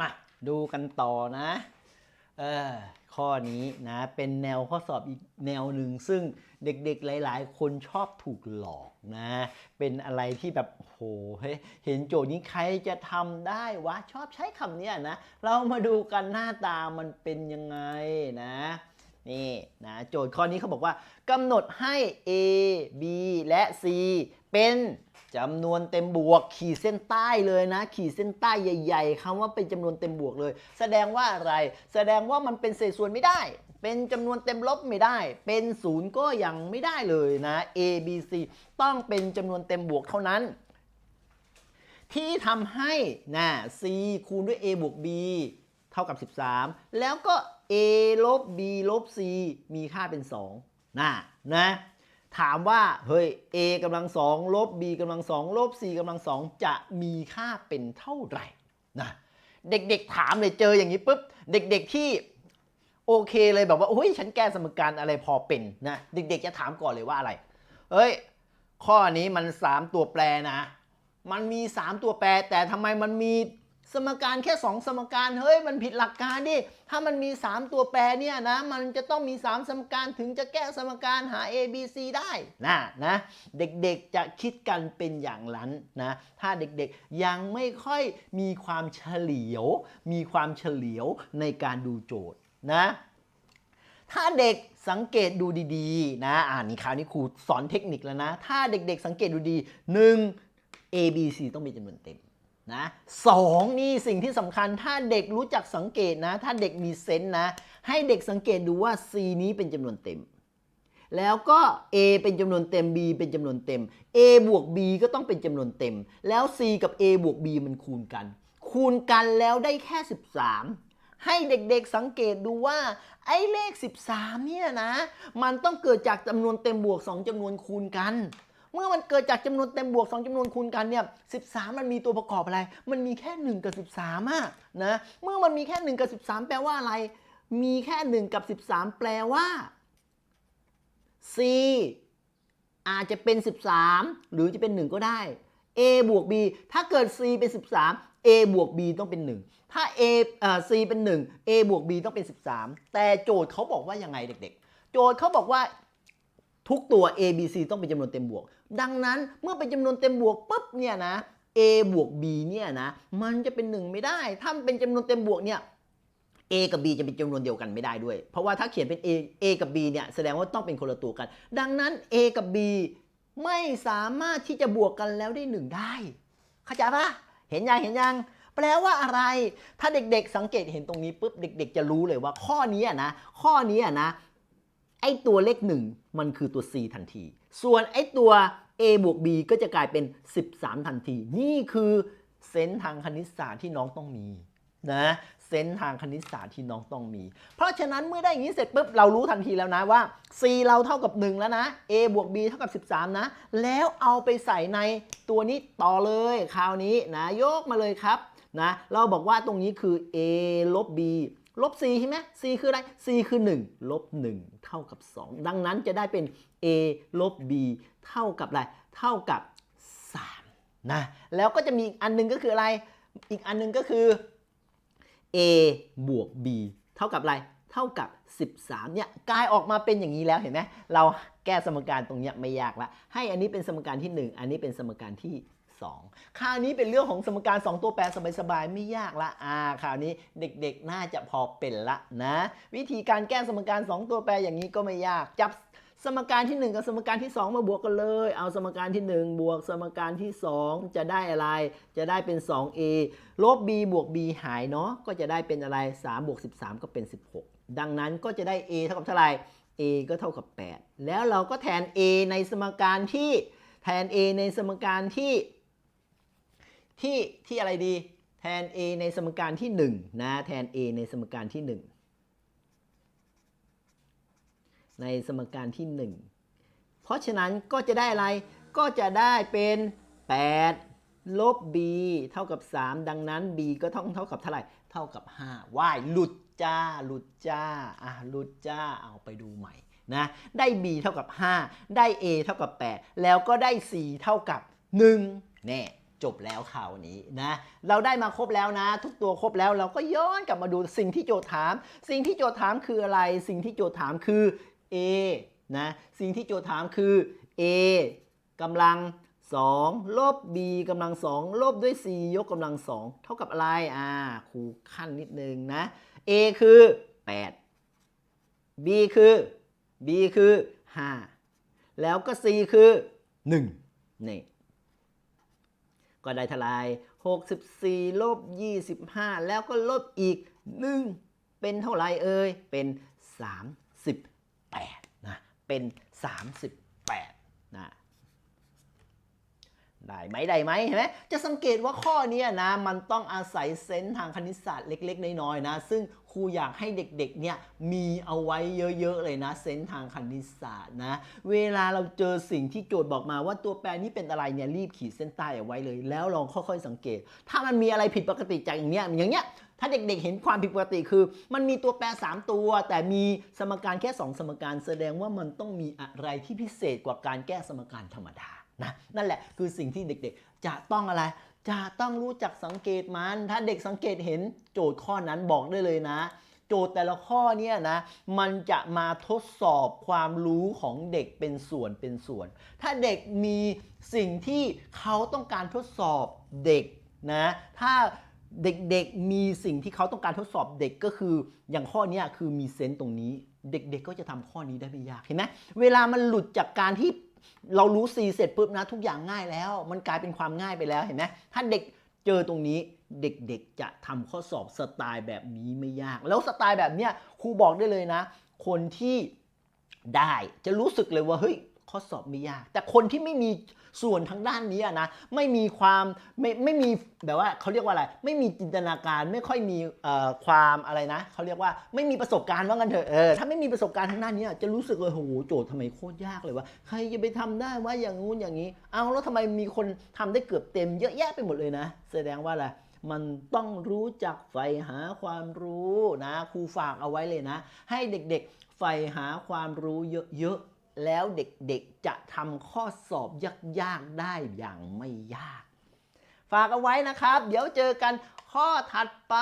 มาดูกันต่อนะเออข้อนี้นะเป็นแนวข้อสอบอีกแนวหนึ่งซึ่งเด็กๆหลายๆ คนชอบถูกหลอกนะ เป็นอะไรที่แบบโหเฮ้ยเห็นโจทย์นี้ใครจะทำได้วะชอบใช้คำเนี้ยนะ เรามาดูกันหน้าตามันเป็นยังไงนะนี่นะโจทย์ข้อนี้เขาบอกว่ากำหนดให้ A B และ C เป็น จำนวนเต็มบวก ขีดเส้นใต้เลยนะ ขีดเส้นใต้ใหญ่ ๆคำว่าเป็นจำนวนเต็มบวกเลย แสดงว่าอะไร แสดงว่ามันเป็นเศษส่วนไม่ได้ เป็นจำนวนเต็มลบไม่ได้ เป็นศูนย์ก็ยังไม่ได้เลยนะ A B C ต้องเป็นจำนวนเต็มบวกเท่านั้น ที่ทำให้นะ c คูณด้วย a บวก b เท่ากับ 13 แล้วก็ a ลบ b ลบ c มีค่าเป็น2นะนะ ถามว่าเฮ้ย a กำลังสองลบ b กำลังสองลบ c กำลังสองจะมีค่าเป็นเท่าไหร่นะเด็กๆถามเลยเจออย่างนี้ปุ๊บเด็กๆที่โอเคเลยแบบว่าโอ้ยฉันแก้สมการอะไรพอเป็นนะเด็กๆจะถามก่อนเลยว่าอะไรเฮ้ย ข้อนี้มัน 3 ตัวแปรนะ มันมี 3 ตัวแปรแต่ทำไมมันมี สมการแค่ 2 สมการเฮ้ยมันผิดหลักการดิถ้ามันมี 3 ตัวแปรเนี่ยนะมันจะต้องมี 3 สมการถึงจะแก้สมการหา a b c ได้นะนะเด็กๆจะคิดกันเป็นอย่างนั้นนะถ้าเด็กๆยังไม่ค่อยมีความเฉลียว มีความเฉลียวในการดูโจทย์นะถ้าเด็กสังเกตดูดีๆนะอ่านี่คราวนี้ครูสอนเทคนิคแล้วนะ ถ้าเด็กๆสังเกตดูดี 1 A B C ต้องมีจำนวนเต็ม นะสองนี่สิ่งที่สำคัญถ้าเด็กรู้จักสังเกตนะ ถ้าเด็กมีเซนส์นะ ให้เด็กสังเกตดูว่า C นี้เป็นจำนวนเต็ม แล้วก็ A เป็นจำนวนเต็ม B เป็นจำนวนเต็ม A บวก B ก็ต้องเป็นจำนวนเต็ม แล้ว C กับ A บวก B มันคูณกัน คูณกันแล้วได้แค่ 13 ให้เด็กๆสังเกตดูว่า ไอ้เลข 13 เนี่ยนะ มันต้องเกิดจากจำนวนเต็มบวก 2จำนวนคูณกัน เมื่อมันเกิดจากจำนวนเต็มบวก 2จำนวนคูณกันเนี่ย13 มันมีตัวประกอบอะไร มันมีแค่ 1 กับ 13อะนะเมื่อมันมีแค่ 1 กับ 13 แปลว่าอะไร มีแค่ 1 กับ 13 แปลว่า C อาจจะเป็น 13 หรือจะเป็น 1 ก็ได้ A บวก B ถ้าเกิด C เป็น 13 A บวก B ต้องเป็น 1 ถ้า A เอ่อ C เป็น 1 A บวก B ต้องเป็น 13 แต่โจทย์เขาบอกว่ายังไงเด็ก ๆ โจทย์เขาบอกว่าทุกตัว A B C ต้องเป็นจำนวนเต็มบวก ดังนั้นเมื่อเป็นจำนวนเต็มบวกปุ๊บเนี่ยนะ A บวก B เนี่ยนะมันจะเป็น 1 ไม่ได้ ถ้าเป็นจำนวนเต็มบวกเนี่ย A กับ B จะเป็นจำนวนเดียวกันไม่ได้ด้วย เพราะว่าถ้าเขียนเป็น A A กับ B เนี่ยแสดงว่าต้องเป็นคนละตัวกัน ดังนั้น A กับ B ไม่สามารถที่จะบวกกันแล้วได้1ได้ เข้าใจปะเห็นยังเห็นยัง แปลว่าอะไร ถ้าเด็กๆสังเกตเห็นตรงนี้ปุ๊บเด็ก ๆ จะรู้เลยว่าข้อนี้นะ ข้อนี้นะ ไอตัวเลขหนึ่งมันคือตัว C ทันที ส่วนไอตัว A บวก B ก็จะกลายเป็น 13 ทันที นี่คือเซนส์ทางคณิตศาสตร์ที่น้องต้องมีนะเซนส์ทางคณิตศาสตร์ที่น้องต้องมี เพราะฉะนั้นเมื่อได้อย่างนี้เสร็จปุ๊บเรารู้ทันทีแล้วนะว่า C เราเท่ากับ 1 แล้วนะ A บวก B เท่ากับ 13 นะ แล้วเอาไปใส่ในตัวนี้ต่อเลย คราวนี้นะยกมาเลยครับ นะเราบอกว่าตรงนี้คือ A ลบ B ลบ c ใช่ไหม c คืออะไร c คือ 1 ลบ 1 เท่ากับ 2 ดังนั้นจะได้เป็น a ลบ b เท่ากับอะไร เท่ากับ 3 นะ แล้วก็จะมีอีกอันหนึงก็คืออะไร อีกอันหนึงก็คือ a บวก b เท่ากับอะไร เท่ากับ 13 เนี่ยกลายออกมาเป็นอย่างนี้แล้วเห็นไหม เราแก้สมการตรงนี้ไม่ยากละ ให้อันนี้เป็นสมการที่ 1 อันนี้เป็นสมการที่ 2 คราวนี้เป็นเรื่องของสมการ 2 ตัวแปรสบายๆ ไม่ยากละอ่าคราวนี้เด็กๆ น่าจะพอเป็นละนะ วิธีการแก้สมการ 2 ตัวแปรอย่างนี้ก็ไม่ยากจับสมการที่ 1 กับสมการที่ 2 มาบวกกันเลย เอาสมการที่ 1 บวกสมการที่ 2 จะได้อะไร จะได้เป็น 2a ลบ b บวก b หายเนาะ ก็จะได้เป็นอะไร 3 บวก 13 ก็เป็น 16 ดังนั้นก็จะได้ a เท่ากับเท่าไหร่ a ก็เท่ากับ 8 แล้วเราก็แทน a ในสมการที่ แทน a ในสมการที่ ที่ที่อะไรดี แทน a ในสมการที่1นะแทน a ในสมการที่ 1 ในสมการที่ 1 เพราะฉะนั้นก็จะได้อะไรก็จะได้เป็น 8 ลบ b เท่ากับ 3 ดังนั้น b ก็ต้องเท่ากับเท่าไหร่เท่ากับ5ว่ายหลุดจ้าหลุดจ้าอะหลุดจ้าเอาไปดูใหม่นะได้ b เท่ากับ 5 ได้ a เท่ากับ 8 แล้วก็ได้ c เท่ากับ 1 แน่ จบแล้วข่าวนี้นะ เราได้มาครบแล้วนะ ทุกตัวครบแล้วเราก็ย้อนกลับมาดูสิ่งที่โจทย์ถาม สิ่งที่โจทย์ถามคืออะไร สิ่งที่โจทย์ถามคือ a นะ สิ่งที่โจทย์ถามคือ a กำลัง2ลบ b กำลัง2ลบด้วย c ยกกำลัง 2 เท่ากับอะไรอ่าครูขั้นนิดนึงนะ a คือ 8 b คือ b คือ 5 แล้วก็ c คือ 1นี่ ก็ได้เทลาย64 ลบ 25 แล้วก็ลบอีก 1 เป็นเท่าไหรเอ่ย เป็น 38นะ เป็น 38นะ ได้ไหมได้ไหมเห็นไหมจะสังเกตว่าข้อนี้นะมันต้องอาศัยเซนส์ทางคณิตศาสตร์เล็ก ๆ น้อยๆนะ ซึ่งครูอยากให้เด็กๆเนี่ยมีเอาไว้เยอะ ๆ เลยนะเซนส์ทางคณิตศาสตร์นะ เวลาเราเจอสิ่งที่โจทย์บอกมาว่าตัวแปรนี้เป็นอะไรเนี่ยรีบขีดเส้นใต้เอาไว้เลย แล้วลองค่อยๆสังเกต ถ้ามันมีอะไรผิดปกติจากอย่างเนี้ยอย่างเนี้ยถ้าเด็กๆ เห็นความผิดปกติคือ มันมีตัวแปร 3 ตัว แต่มีสมการแค่ 2 สมการแสดงว่ามันต้องมีอะไรที่พิเศษกว่าการแก้สมการธรรมดา นะนั่นแหละคือสิ่งที่เด็กๆ จะต้องอะไร จะต้องรู้จักสังเกตมัน ถ้าเด็กสังเกตเห็นโจทย์ข้อนั้นบอกได้เลยนะ โจทย์แต่ละข้อเนี่ยนะมันจะมาทดสอบความรู้ของเด็กเป็นส่วนเป็นส่วน ถ้าเด็กมีสิ่งที่เขาต้องการทดสอบเด็กนะถ้าเด็กๆมีสิ่งที่เขาต้องการทดสอบเด็กก็คือ อย่างข้อนี้คือมีเซนส์ตรงนี้ เด็กๆก็จะทำข้อนี้ได้ไม่ยากเห็นไหมเวลามันหลุดจากการที่ เรารู้ C เสร็จปุ๊บนะทุกอย่างง่ายแล้ว มันกลายเป็นความง่ายไปแล้วเห็นไหมถ้าเด็กเจอตรงนี้เด็กๆจะทำข้อสอบสไตล์แบบนี้ไม่ยาก แล้วสไตล์แบบเนี้ยครูบอกได้เลยนะ คนที่ได้จะรู้สึกเลยว่าเฮ้ย ข้อสอบไม่ยาก แต่คนที่ไม่มีส่วนทางด้านนี้นะไม่มีความไม่ไม่มีแบบว่าเขาเรียกว่าอะไร ไม่มีจินตนาการไม่ค่อยมีความอะไรนะเขาเรียกว่าไม่มีประสบการณ์ว่างั้นเถอะเออถ้าไม่มีประสบการณ์ทางด้านนี้จะรู้สึกเลยโอ้โหโจทย์ทำไมโคตรยากเลยวะใครจะไปทำได้ว่าอย่างงู้นอย่างนี้ เอาแล้วทำไมมีคนทำได้เกือบเต็มเยอะแยะไปหมดเลยนะ แสดงว่าอะไรมันต้องรู้จักใฝ่หาความรู้นะครูฝากเอาไว้เลยนะ ให้เด็กๆใฝ่หาความรู้เยอะๆ แล้วเด็กๆจะทำข้อสอบยากๆได้อย่างไม่ยาก ฝากเอาไว้นะครับ เดี๋ยวเจอกันข้อถัดไป